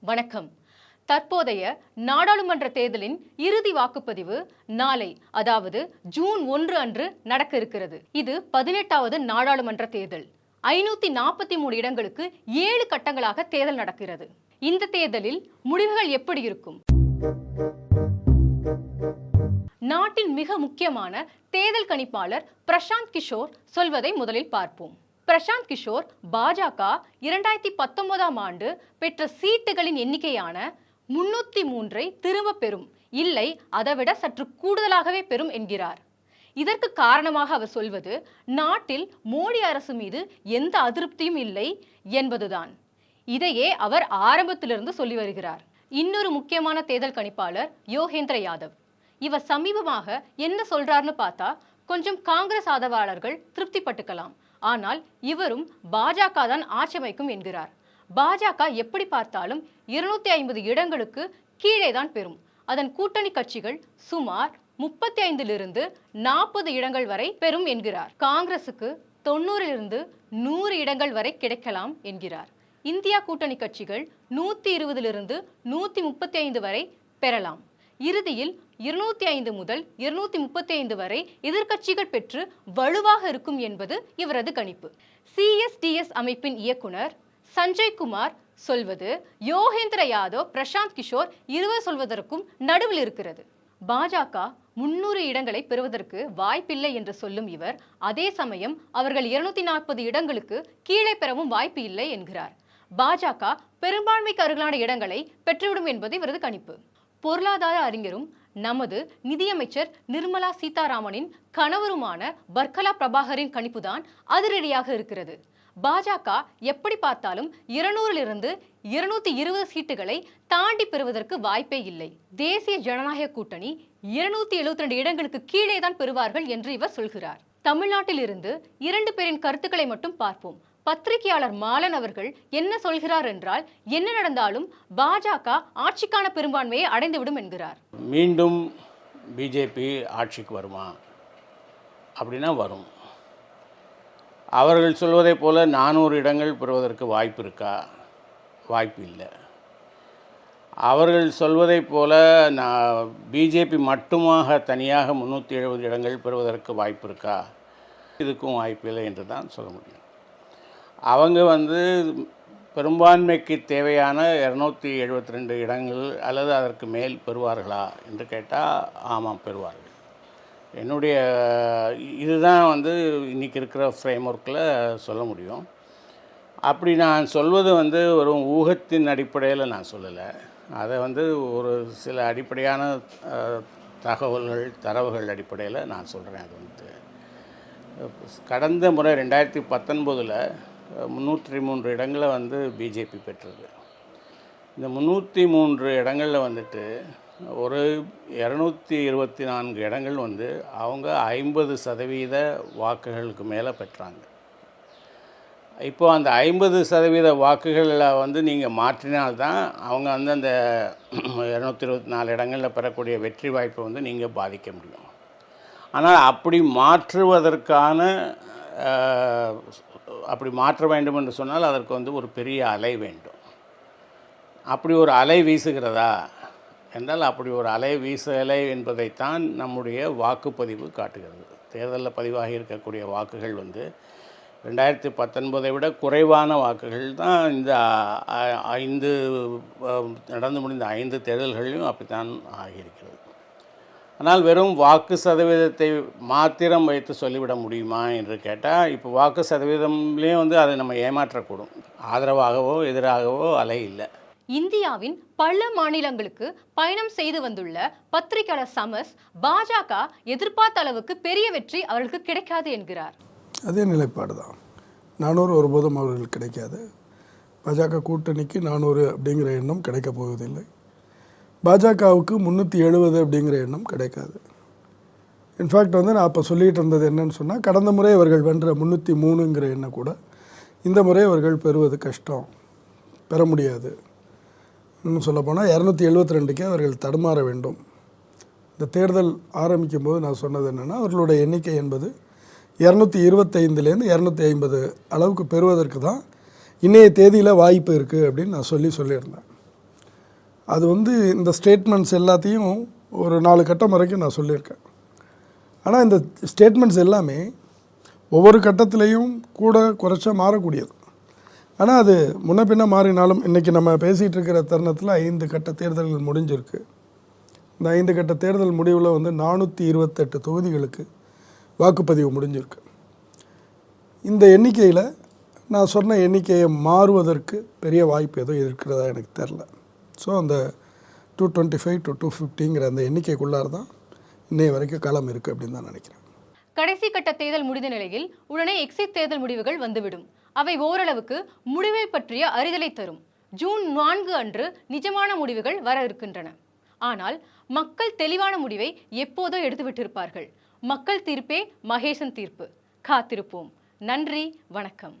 வணக்கம். தற்போதைய நாடாளுமன்ற தேர்தலின் இறுதி வாக்குப்பதிவு நாளை அதாவது ஜூன் ஒன்று அன்று நடக்க இருக்கிறது. இது பதினெட்டாவது நாடாளுமன்ற தேர்தல். ஐநூத்தி நாற்பத்தி மூணு இடங்களுக்கு ஏழு கட்டங்களாக தேர்தல் நடக்கிறது. இந்த தேர்தலில் முடிவுகள் எப்படி இருக்கும்? நாட்டின் மிக முக்கியமான தேர்தல் கணிப்பாளர் பிரசாந்த் கிஷோர் சொல்வதை முதலில் பார்ப்போம். பிரசாந்த் கிஷோர் பாஜக இரண்டாயிரத்தி பத்தொன்பதாம் ஆண்டு பெற்ற சீட்டுகளின் எண்ணிக்கையான முன்னூத்தி மூன்றை திரும்ப பெறும். இல்லை அதைவிட சற்று கூடுதலாகவே பெறும் என்கிறார். இதற்கு காரணமாக அவர் சொல்வது நாட்டில் மோடி அரசு மீது எந்த அதிருப்தியும் இல்லை என்பதுதான். இதையே அவர் ஆரம்பத்திலிருந்து சொல்லி வருகிறார். இன்னொரு முக்கியமான தேர்தல் கணிப்பாளர் யோகேந்திர யாதவ். இவர் சமீபமாக என்ன சொல்றாருன்னு பார்த்தா கொஞ்சம் காங்கிரஸ் ஆதரவாளர்கள் திருப்திப்பட்டுக்கலாம். ஆனால் இவரும் பாஜக தான் ஆட்சி அமைக்கும் என்கிறார். பாஜக எப்படி பார்த்தாலும் இருநூத்தி ஐம்பது இடங்களுக்கு கீழே தான் பெறும். அதன் கூட்டணி கட்சிகள் சுமார் முப்பத்தி ஐந்திலிருந்து நாற்பது இடங்கள் வரை பெறும் என்கிறார். காங்கிரசுக்கு தொண்ணூறிலிருந்து நூறு இடங்கள் வரை கிடைக்கலாம் என்கிறார். இந்தியா கூட்டணி கட்சிகள் நூற்றி இருபதிலிருந்து நூற்றி முப்பத்தி ஐந்து வரை பெறலாம். இறுதியில் இருநூத்தி ஐந்து முதல் இருநூத்தி முப்பத்தி ஐந்து வரை எதிர்க்கட்சிகள் பெற்று வலுவாக இருக்கும் என்பது இவரது கணிப்பு. சிஎஸ்டிஎஸ் அமைப்பின் இயக்குனர் சஞ்சய் குமார் சொல்வது யோகேந்திர யாதவ் பிரசாந்த் கிஷோர் இருவர் சொல்வதற்கும் நடுவில் இருக்கிறது. பாஜக முன்னூறு இடங்களை பெறுவதற்கு வாய்ப்பில்லை என்று சொல்லும் இவர் அதே சமயம் அவர்கள் இருநூத்தி நாற்பது இடங்களுக்கு கீழே பெறவும் வாய்ப்பு இல்லை என்கிறார். பாஜக பெரும்பான்மைக்கு அருகிலான இடங்களை பெற்றுவிடும் என்பது இவரது கணிப்பு. பொருளாதார அறிஞரும் நமது நிதியமைச்சர் நிர்மலா சீதாராமனின் கணவருமான பர்கலா பிரபாகரின் கணிப்புதான் அதிரடியாக இருக்கிறது. பாஜக எப்படி பார்த்தாலும் இருநூறிலிருந்து இருநூத்தி இருபது சீட்டுகளை தாண்டி பெறுவதற்கு வாய்ப்பே இல்லை. தேசிய ஜனநாயக கூட்டணி இருநூத்தி எழுபத்தி ரெண்டு இடங்களுக்கு கீழே தான் பெறுவார்கள் என்று இவர் சொல்கிறார். தமிழ்நாட்டிலிருந்து இரண்டு பேரின் கருத்துக்களை மட்டும் பார்ப்போம். பத்திரிகையாளர் மாலன் அவர்கள் என்ன சொல்கிறார் என்றால் என்ன நடந்தாலும் பாஜக ஆட்சிக்கான பெரும்பான்மையை அடைந்துவிடும் என்கிறார். மீண்டும் பிஜேபி ஆட்சிக்கு வருமா? அப்படின்னா வரும். அவர்கள் சொல்வதைப் போல நானூறு இடங்கள் பெறுவதற்கு வாய்ப்பு இருக்கா? வாய்ப்பு இல்லை. அவர்கள் சொல்வதைப் போல நான் பிஜேபி மட்டுமாக தனியாக முந்நூற்றி எழுபது இடங்கள் பெறுவதற்கு வாய்ப்பு இருக்கா? இதுக்கும் வாய்ப்பு இல்லை என்று தான் சொல்ல முடியும். அவங்க வந்து பெரும்பான்மைக்கு தேவையான இரநூத்தி எழுபத்தி ரெண்டு இடங்கள் அல்லது அதற்கு மேல் பெறுவார்களா என்று கேட்டால் ஆமாம் பெறுவார்கள். என்னுடைய இதுதான் வந்து இன்றைக்கி இருக்கிற ஃப்ரேம் ஒர்க்கில் சொல்ல முடியும். அப்படி நான் சொல்வது வந்து ஒரு ஊகத்தின் அடிப்படையில் நான் சொல்லலை. அதை வந்து ஒரு சில அடிப்படையான தகவல்கள் தரவுகள் அடிப்படையில் நான் சொல்கிறேன் அது வந்து கடந்த முறை ரெண்டாயிரத்தி பத்தொன்பதில் முந்நூற்றி மூன்று இடங்களை வந்து பிஜேபி பெற்றது இந்த முந்நூற்றி மூன்று இடங்களில் வந்துட்டு ஒரு இரநூத்தி இருபத்தி நான்கு இடங்கள் வந்து அவங்க ஐம்பது சதவீத வாக்குகளுக்கு மேலே பெற்றாங்க. இப்போ அந்த ஐம்பது சதவீத வாக்குகளில் வந்து நீங்கள் மாற்றினால்தான் அவங்க வந்து அந்த இரநூத்தி இருபத்தி நாலு இடங்களில் பெறக்கூடிய வெற்றி வாய்ப்பை வந்து நீங்கள் பாதிக்க முடியும். ஆனால் அப்படி மாற்றுவதற்கான அப்படி மாற்ற வேண்டும் என்று சொன்னால் அதற்கு வந்து ஒரு பெரிய அலை வேண்டும். அப்படி ஒரு அலை வீசுகிறதா? என்றால் அப்படி ஒரு அலை வீசலை என்பதைத்தான் நம்முடைய வாக்குப்பதிவு காட்டுகிறது. தேர்தலில் பதிவாகி இருக்கக்கூடிய வாக்குகள் வந்து ரெண்டாயிரத்தி பத்தொன்பதை விட குறைவான வாக்குகள் தான் இந்த ஐந்து நடந்து முடிந்த ஐந்து தேர்தல்களிலும் அப்படித்தான் ஆகியிருக்கிறது. ஆனால் வெறும் வாக்கு சதவீதத்தை மாத்திரம் வைத்து சொல்லிவிட முடியுமா என்று கேட்டால் இப்போ வாக்கு சதவீதம்லேயும் வந்து அதை நம்ம ஏமாற்றக்கூடும். ஆதரவாகவோ எதிராகவோ அலை இல்லை. இந்தியாவின் பல மாநிலங்களுக்கு பயணம் செய்து வந்துள்ள பத்திரிகையாளர் சமஸ் பாஜக எதிர்பார்த்த அளவுக்கு பெரிய வெற்றி அவர்களுக்கு கிடைக்காது என்கிறார். அதே நிலைப்பாடு தான். நானூறு ஒருபோதும் அவர்களுக்கு கிடைக்காது. பாஜக கூட்டணிக்கு நானூறு அப்படிங்கிற எண்ணம் கிடைக்கப் போவதில்லை. பாஜகவுக்கு முந்நூற்றி எழுபது அப்படிங்கிற எண்ணம் கிடைக்காது. இன்ஃபேக்ட் வந்து நான் அப்போ சொல்லிகிட்டு இருந்தது என்னன்னு சொன்னால் கடந்த முறை அவர்கள் வென்ற முந்நூற்றி மூணுங்கிற எண்ணம் கூட இந்த முறை அவர்கள் பெறுவது கஷ்டம். பெற முடியாது. இன்னும் சொல்லப்போனால் இரநூத்தி எழுபத்தி ரெண்டுக்கே அவர்கள் தடுமாற வேண்டும். இந்த தேர்தல் ஆரம்பிக்கும் போது நான் சொன்னது என்னென்னா அவர்களுடைய எண்ணிக்கை என்பது இரநூத்தி இருபத்தைந்துலேருந்து இரநூத்தி ஐம்பது அளவுக்கு பெறுவதற்கு தான் இன்றைய தேதியில் வாய்ப்பு இருக்குது அப்படின்னு நான் சொல்லி சொல்லியிருந்தேன். அது வந்து இந்த ஸ்டேட்மெண்ட்ஸ் எல்லாத்தையும் ஒரு நாலு கட்டம் வரைக்கும் நான் சொல்லியிருக்கேன். ஆனால் இந்த ஸ்டேட்மெண்ட்ஸ் எல்லாமே ஒவ்வொரு கட்டத்திலையும் கூட குறைச்சா மாறக்கூடியது. ஆனால் அது முன்ன பின்ன மாறினாலும் இன்றைக்கி நம்ம பேசிகிட்டு இருக்கிற தருணத்தில் ஐந்து கட்ட தேர்தல்கள் முடிஞ்சிருக்கு. இந்த ஐந்து கட்ட தேர்தல் முடிவில் வந்து நானூற்றி இருபத்தெட்டு தொகுதிகளுக்கு வாக்குப்பதிவு முடிஞ்சிருக்கு. இந்த எண்ணிக்கையில் நான் சொன்ன எண்ணிக்கையை மாறுவதற்கு பெரிய வாய்ப்பு எதுவும் இருக்கிறதா எனக்கு தெரில ஸோ அந்த two twenty five to two ஃபிஃப்டிங்கிற அந்த எண்ணிக்கைக்குள்ளார தான் இன்னைய வரைக்கும் களம் இருக்குது அப்படின்னு தான் நினைக்கிறேன். கடைசி கட்ட தேர்தல் முடிந்த நிலையில் உடனே எக்ஸிட் தேர்தல் முடிவுகள் வந்துவிடும். அவை ஓரளவுக்கு முடிவை பற்றிய அறிதலை தரும். ஜூன் நான்கு அன்று நிஜமான முடிவுகள் வர இருக்கின்றன. ஆனால் மக்கள் தெளிவான முடிவை எப்போதோ எடுத்துவிட்டிருப்பார்கள். மக்கள் தீர்ப்பே மகேசன் தீர்ப்பு. காத்திருப்போம். நன்றி வணக்கம்.